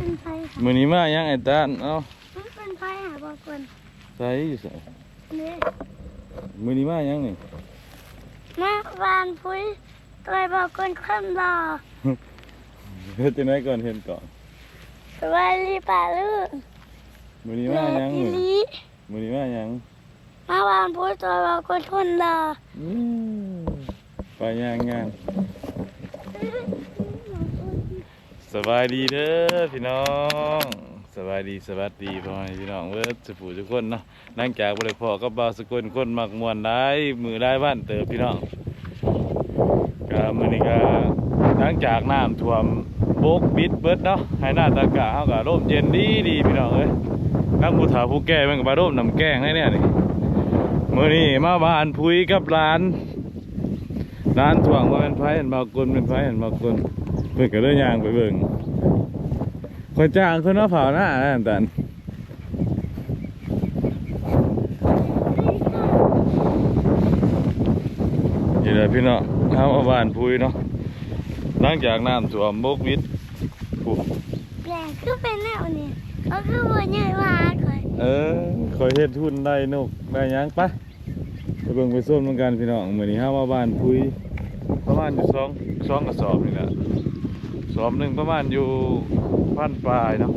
เป็นไฟค่ะมื้อนี้มายังไอ้ตานเอ้ามันเป็นไฟหาบอกคนใส่อยู่ใส่เนี่ยมื้อนี้มายังนี่มาวานพุ้ยตัวบอกคนข้ามรอเฮ็ดจังไดก่อนเห็นก่อนตัวรีป่าลูกมื้อนี้เลืมาอยังอีนี่ลีมื้อนี้มายังมาวานพุ้ยตัวบอกคนคนรออืมไปย่างงาน สบายดีเด้อพี่น้องสบายดีสวัสดีพ่อแม่พี่น้องเว้อสุผู้ทุกคนเนาะหลังจากบ่ได้พอกับบ่าวสกุลคนมักมวนได้มือได้บ้านเติบพี่น้องก็มือนี้ก็หลังจากน้ำท่วมโบกบิดเบิดเนาะให้หน้าตากะเฮาก็ร่มเย็นดีดีพี่น้องเอ้ยนักผู้เฒ่าผู้แก่มันก็มาร่มน้ำแกงให้เนี่ยนี่มือนี้มาบ้านพุยกับหลานร้านถ่วงว่าเป็นไผเห็นบากลเป็นไผเห็นบากล พิ่นก็เลยย่างไปเบิ่งคนจ้างคนมาเผาหน้านั่นตันนี่แหละพี่เนาะเฮามาบ้านพุยเนาะหลังจากน้ำท่วมบกวิดปุ๊บแปลงคือเป็นแนวนี้ก็คือวันใหญ่มากเลยเออคอยเฮ็ดทุนได้นกได้หยังไปไปเบิ่งไปส้มเหมือนกันพี่น้องมื้อนี้เฮามาบ้านพุยประมาณอยู่สองสองกระสอบนี่แหละส อบหนึ่งประมาณอยู่พันปลายเนาะ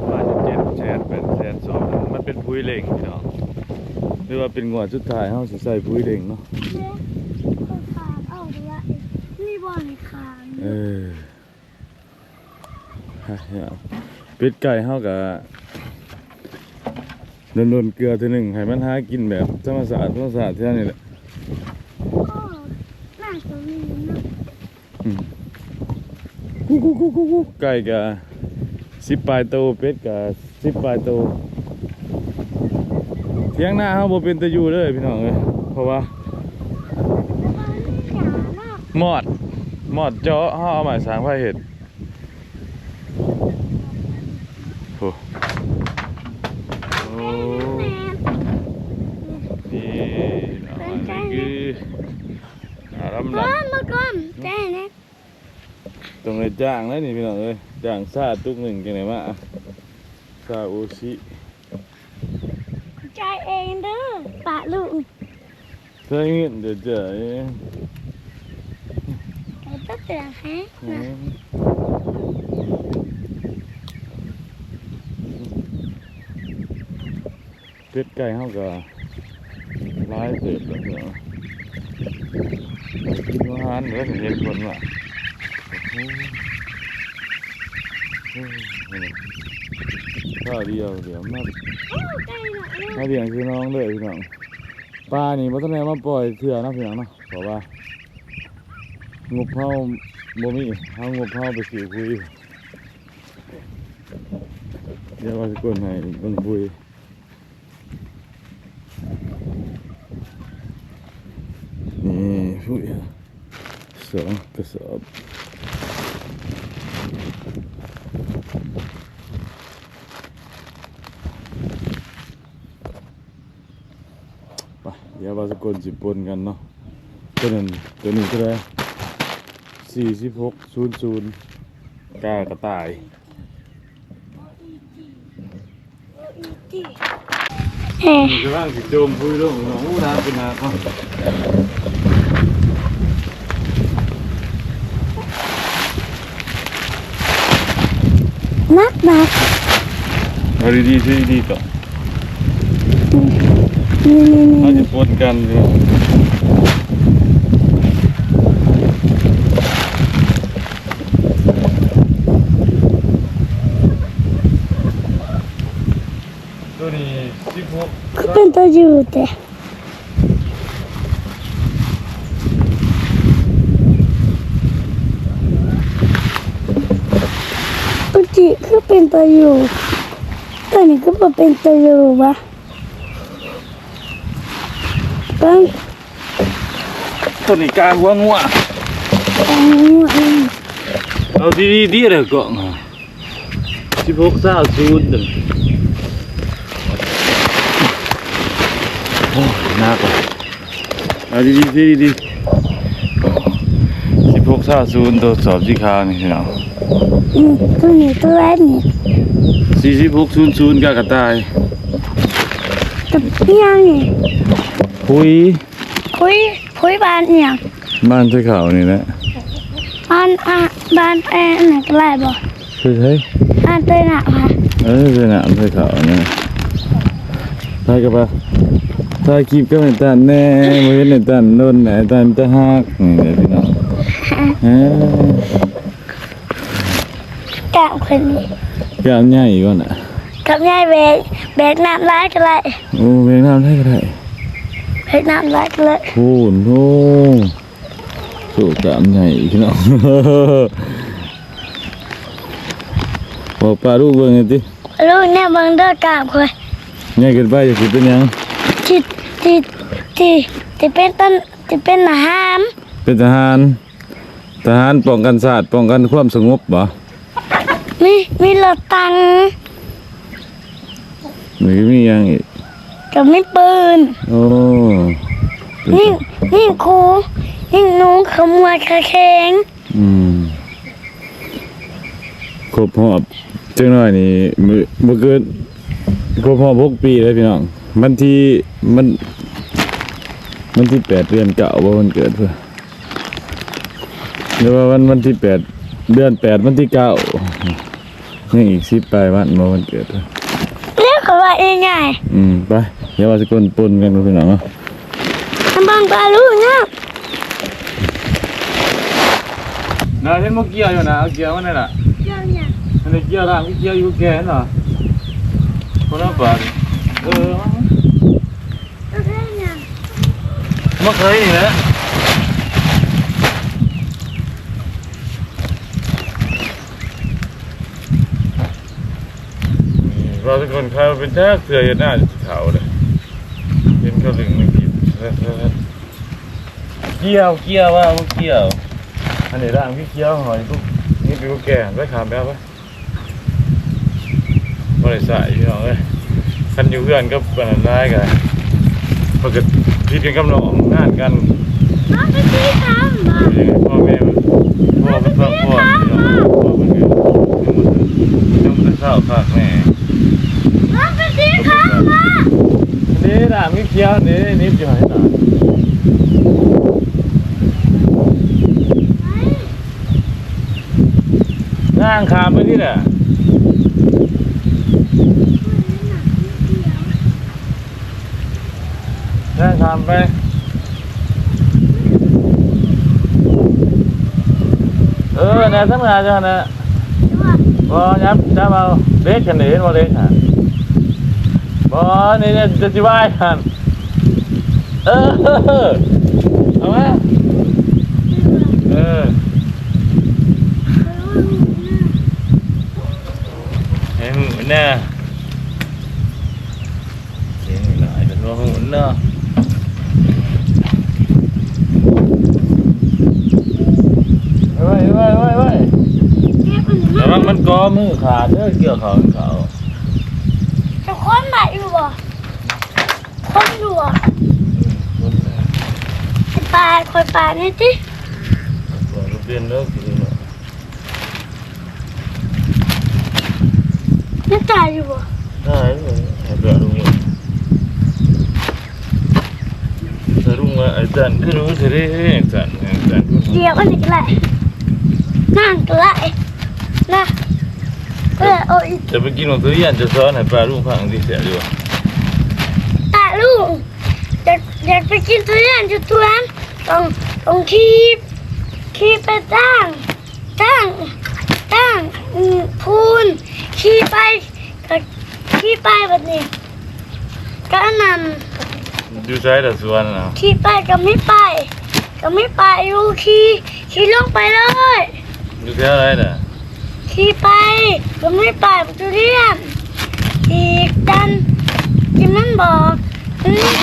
ประมาณอยู่เจ็ดแสนเป็นแสนสอบหนึ่งมันเป็นปุ๋ยเหล็งเนาะหรือว่าเป็นงวดสุดท้ายเขาสิใส่ปุ๋ยเหล็งเนาะเนี่ยคนขาดเอาไปละนี่บอลขางเออฮะเนี่ยเป็ดไก่เขากับโดนๆเกลือทีหนึ่งให้มันหากินแบบธรรมศาสตร์ธรรมศาสตร์เท่านี้แหละ โอ้น่าจะมีนะ อืมกุ๊กกุ๊กกุ๊กกุ๊กกุ๊ก ไก่กับสิบปลายโตเป็ดกับสิบปลายโตเที่ยงหน้าเขาบเป็นตะยูเลยพี่น้องเลยเพราะว่าหมอด มอดเจาะเขาเอามาสร้างไฟเห็ดโอ้โอ้ แม่ นี่เอาอันนี้คืออาลำ ก้ ดั อบ นมาก่อนใจนะ ตรงในจ้างเลยนี่พี่น้องเอ้ยจ้างซาตุกหนึ่งจังไหนมาซาโอชิใจเองเด้อปะลูกใส่เงินเดี๋ยวเจอเอ้ยไอ้ตั้งแต่ฮะอืนะมเป็ดไก่เขาก็ร้ายเติบแล้วเนาะกินอาหารเดี๋ยวเห็นคนว่ะโอ้โหโอ้โห ข้าวเดียวเดี๋ยวมาโอ้ใจหน่าเลี้ยงคือน้องเลยพี่น้องปลานี่บ่ทันได้มาปล่อยเถื่อนะพี่น้องเนาะเพราะว่างบเฮาบ่มีเฮางบเฮาไปสิคุยเดี๋ยวว่าสิกดให้เบิ่งคุยนี่คุยสองกระสอบ เดี๋ยวว่าสิกดสิปนกันเนาะตัวนั้นตัวนี้เท่าไหร่4600กากระต่ายเฮ้ยมีกำลังสิโจมพุยลงน้องอู้น้ำเป็นนาครับนักนักเอาดีๆช่วยดีๆก่อนนี่นี่ เรานี่จะปนกันเลยตัวนี้สิบหกคือเป็นตัวอยู่แต่ปกติคือเป็นตัวอยู่ตัวนี้ก็บ่เป็นตัวอยู่วะ ก็ตัวนี้กลางหัวงัวอันนี้อันนี้เอาดีๆดีเลยก่อนสิบหกสาวศูนย์ตึงโอ้ยน่ากว่าเอาดีๆดีๆสิบหกเศร้าศูนย์ตัวสอบสีขาวนี่พี่น้องอืมตัวนี้ตัวแรกนี่สี่สิบหกศูนย์ศูนย์กากระต่ายกับยังนี่ พุยคุยคุยบ้านเนี่ยบ้านเสื้อขาวนี่แหละบ้านอะบ้านแอนไหนก็ได้บ่คือเฮ้ยบ้านเตยหนักค่ะเออเป็นหนามเสื้อขาวนี่ถ่ายกับปะถ่ายคลิปก็ไม่ตันแน่มือในตันโดนไหนตันจะหักนี่เลยพี่น้องเอ้ยกะคนนี้กล้ามใหญ่ก่อนอะกับยายแบกแบกน้ำร้ายก็ได้โอ้เวียงน้ำได้ก็ได้ แบกน้ำร้ายก็ได้พูนโอ้สู้กล้ามใหญ่พี่น้องบอกปลาลูกเบิ่งไงติลูกเนี่ยเบิ่งเด้อกราบคอยใหญ่เกินไปจะสิเป็นหยังที่ที่ที่ที่เป็นต้นที่เป็นอาหาร เป็นทหาร ทหารป้องกันชาติป้องกันความสงบบ่มีมีรถตังหรือมีหยังอีก กับมีปืน โอ้เป็นยิ่งยิ่งครูยิ่งหนูขโมยกระเข็งอืมครบหอบจังน้อยนี่มือบ่เกินครบหอบ6ปีเลยพี่น้อง มันที่มันมันที่8เดือนเก่าบ่มันเกิดเพื่อหรือว่าวันวันที่8เดือน8วันที่9ยังอีก10ปลายวันบ่มันเกิดเพื่อเรียกเขาว่าง่ายอืมไป เดี๋ยวว่าสกลปนกันดูพี่น้องเนาะๆทำบังปลาลูกเนี่ยน่าเห็นบ่เกี่ยวอยู่นะเอาเกี่ยวมันนั่นน่ะเจ้าเนี่ยมันได้เกี่ยวร่างเกี่ยวอยู่แก่นเหรอคนละบาทเออเจ้าเนี่ยมาเคยนี่แหละเราทุกคนเขาเป็นแท้เสืออยู่หน้าจะเถาเลย เป็นเขาลึงไม่กินเกี่ยวเกี่ยวว่าเกี่ยว อันนี้ร่างพี่เกี่ยวหอยพวกนี่เป็นพวกแก่ไปขามไปเอาไปบริษัทพี่น้องเอ้ยคันอยู่เพื่อนก็เป็นอะไรกันปกติพี่กันกับน้องงานกันน้องไปตีทำมาอยู่ยังไงพ่อแม่พ่อมันฟังพ่อพี่น้องพ่อมันเนี่ยยังมันเศร้าคักแม่น้องไปตีทำมา นี่ร่างพี่เกี่ยวนี่นี่จะให้หน่อยร่างขามไปนี่แหละนั่งทำไปเออนะทำงานจ้ะนะบอยับจับเอาเล็กกันเห็นบ่เล็กฮะ บอนี่เนี่ยจะจิวายกันเออเอาไหมเออเห็นหูน่ะเห็นหน่อยเป็นว่าหูเนาะไว้ไว้ไว้ไว้แต่ว่ามันก็มือขาดเด้อเกี่ยวเขาเขา จะค้นไหนอยู่บ่ ค้นอยู่บ่ปลาคอยปลานี่จิตัวมันเปลี่ยนเลิกทีเนาะนี่ตายอยู่บ่ได้เลยให้เปลี่ยนลุงเลยถ้าลุงว่าไอ้จันคือรู้สิเด้ไอ้จันไอ้จันคือเดี๋ยวอันนี้ก็ได้นั่งก็ได้นะเออโอ้ยจะไปกินของตัวยันจะซ้อนให้ปลาลุงฟังที่เสียอยู่ตา ลูกอยากอยากไปกินทุเรียนจุดทุเรียนต้องต้องขี่ขี่ไปตั้งตั้งตั้งอืมพูนขี่ไปก็ขี่ไปแบบนี้ก็นำอยู่ใช้แต่สวนเนาะขี่ไปก็ไม่ไปก็ไม่ไปอยู่ขี่ขี่ลงไปเลยอยู่แค่อะไรน่ะขี่ไปก็ไม่ไปทุเรียนอีกดันที่มันบอก อืม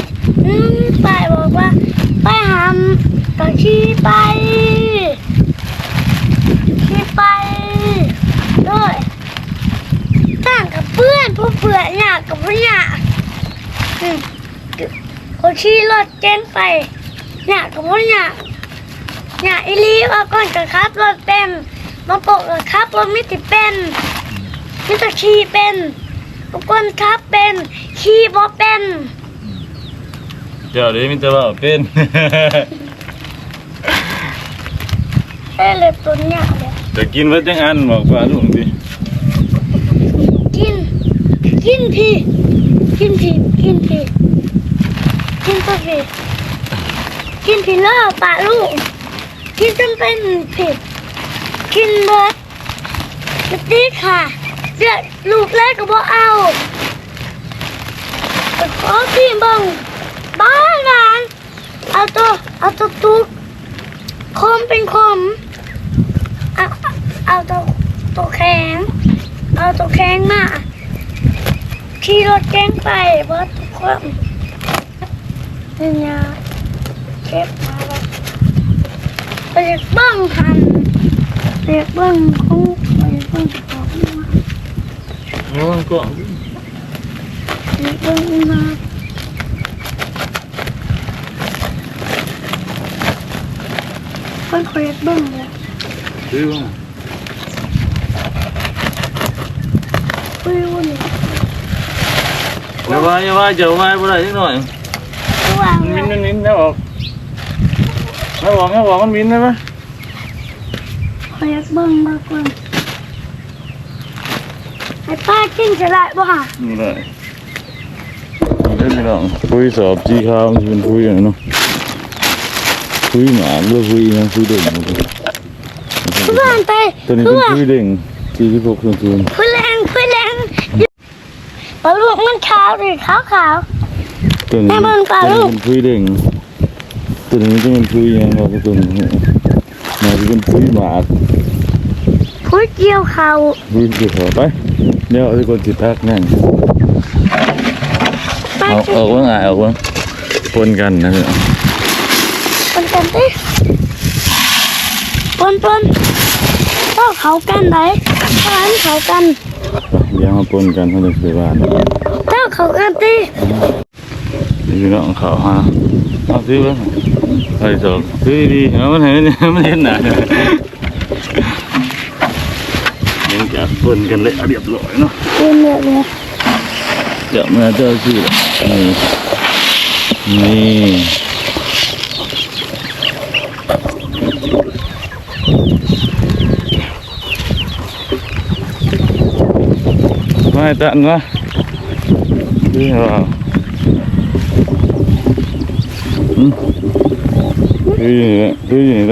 อืมไปบอกว่าไปหำก็ขี่ไปขี่ไปด้วยต่างกับเพื่อนผู้เพื่อนอยากกับเพื่อนอยากอืมเขาขี่รถเจนไปอยากกับเพื่อนอยากเนี่ยอีลีว่าก่อนกับครับรถเป็นมาปกกับครับรถไม่ติดเป็นมิตรขี่เป็นบางคนครับเป็นขี่บ่เป็น เจ้าเดี๋ยวมิจะว่าเป็นเอ้ยเล็บตัวเนี้ยเลยจะกินไว้จังอันบอกปลาลุงดิกิน กินพี่ กินพี่ กินพี่ กินตัวพี่กินพี่เลิกปะลูก กินจนเป็นพี่กินเบิร์ดสติ๊กค่ะเดี๋ยวลูกแรกก็บ่เอาแต่ขอพี่เบัง บ้านหลานเอาตัวเอาตัวตุ๊กคมเป็นคมเอาเอาตัวตัวแข็งเอาตัวแข็งมาขี่รถแกงไปเบิดทุกคนนี่ไงเก็บมาแล้วไปเบิ้งหันเรียกเบิ้งของไปเบิ้งของมาโอ้ก็เรียกเบิ้งมา เพิ่นขอเรียบิ้งเลยซื้อมาเพิ่นวันนี้อย่าว่าอย่าว่าจะว่าบ่ได้จังหน่อยมินนมินนะบอกนะบอกนะบอกมันมินได้ไหมขอเรียกเบิ้งมากกว่าไอ้ป้ากินจะได้บ่ฮะนี่ได้นี่ได้พี่น้องคุยสอบจีข้าวมันจะเป็นคุยอะไรเนาะ คุยหมาหรือคุยนะคุยเด่นเพื่อนไปตัวนี้เป็นคุยเด่งสี่สิบหกส่วนศูนย์เพื่อนแรงเพื่อนแรงปลาลูกมันขาวหรือขาวขาวตัวนี้เบิ่งปลาลูกเป็นคุยเด่งตัวนี้จะเป็นคุยยังบอกตัวนี้มาจะเป็นคุยหมาพูดเกี่ยวเขาคุยเกี่ยวกับไปเดี๋ยวเอาไปกดจิตทักนั่นไปเอาเอาว่าไงเอาว่าปนกันนะเนี่ย ดิปนปนต้องเขากันไหนร้านเขากันเดี๋ยวมาปนกันเขาจะเสียบ้านต้องเขากันดินี่น้องเขาฮะเอาซื้อบ้างไปสองซื้อดีๆเอามันเห็นมันเห็นหนายังจะปนกันเลยเรียบร้อยเนาะเป็นเนี่ยเลยเดี๋ยวมาเจอสินี่นี่ ไม่ตันวะนี่เหรออืมคืออย่าง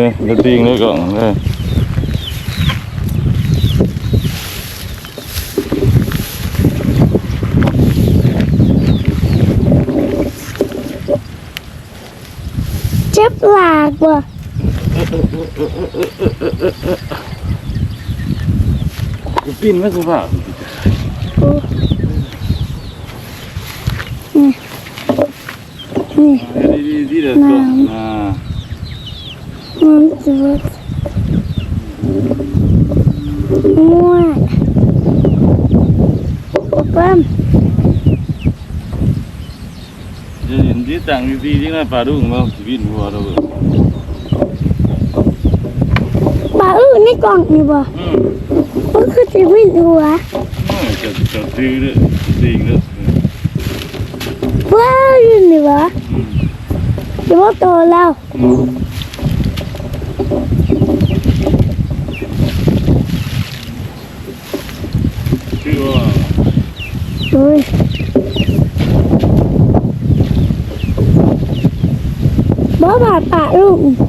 ก่อนเลยเจ็บหลากว่ะปิ้นไม่สุภาพโอ้นี่ดีดีเด็ดก่อนอ่ามันจะว่ามั่วโอ้ปั๊มจะเห็นที่ต่างดีที่น่าปลาดุกมาชีวิตหัวเรา ปลาอื่น ในกล่องนี่บ่อืมมันคือชีวิตหัวจะจะซื้อเลยซื้อเลยว้าวอยู่นี่วะเดี๋ยวว่าโตแล้วคือว่าโอ้ยบ่บาดปะลูก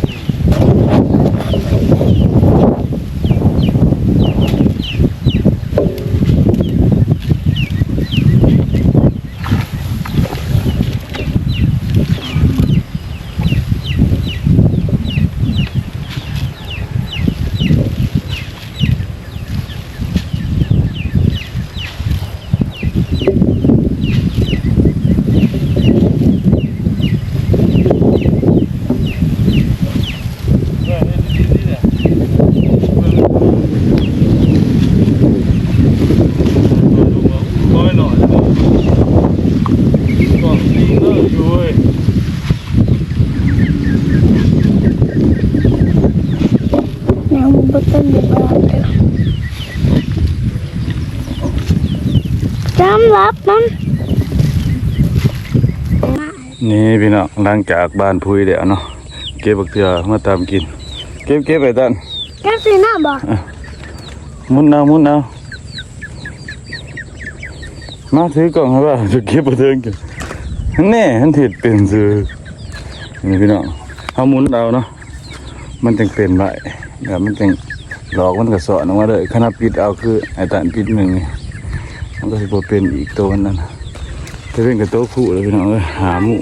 นี่พี่น้องหลังจากบ้านพุยแล้วเนาะเก็บบักเถื่อมาตามกิน เก็บเก็บไปตันแค่สีหน้าบ่หมุนเอาหมุนเอามาถือกล่องให้ว่าจะเก็บบักเถื่อกินแน่ทันถิดเป็นซื้อนี่พี่น้องเอาหมุนเอาเนาะมันจังเป็นไว้แล้วมันจังหลอกมันก็สอนออกมาเลยขนาดปิดเอาคือไอ้ตันปิดหนึ่งนี่มันก็สิบ่เป็นอีกตัวนั้นน่ะ จะเป็นกับโต๊ะคู่เลยพี่น้องเอ้ยหาหมู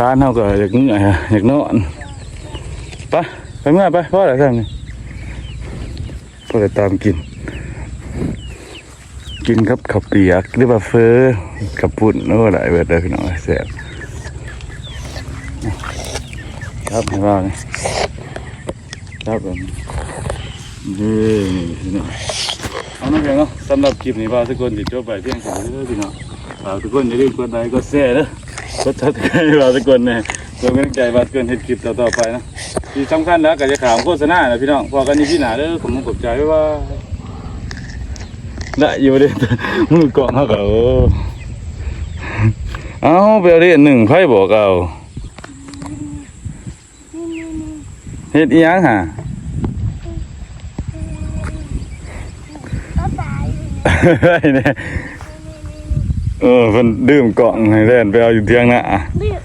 ร้านเขาก็อยากเงื่อยอะอยากนอนไปไปเมื่อไปพ่ออะไรทำนี่พ่อจะตามกิน กินครับข้าวเปียกหรือว่าเฟอกับปุ่นโอ้หลายเบิดเลยพี่น้องแซ่บครับให้ว่านี่ครับผมนี่พี่น้องเอาน้องเพียงเนาะสำหรับคลิปนี้ว่าทุกคนติดจบไปเพียงแค่นี้เด้อพี่น้อง ฝากทุกคนอย่าลืมกดไลค์กดแชร์เด้อก็ทัดให้เราทุกคนเนี่ยตัวกำลังใจว่าทุกคนเห็นคลิปต่อๆไปนะที่สำคัญแล้วก็จะข่าวโฆษณานะพี่น้องพอกันนี่พี่หนาเด้อผมขอบใจไว้ว่าได้อยู่เด้มือกล่องเขาก็โอ้เอาไปเอาเรียนหนึ่งไพ่บอกเอาเฮ็ดอีหยังฮะก็ตายไอ้เนี่ย เออเพิ่นดื่มกล่องให้เล่นไปเอาอยู่เที่ยงหน้า เรีย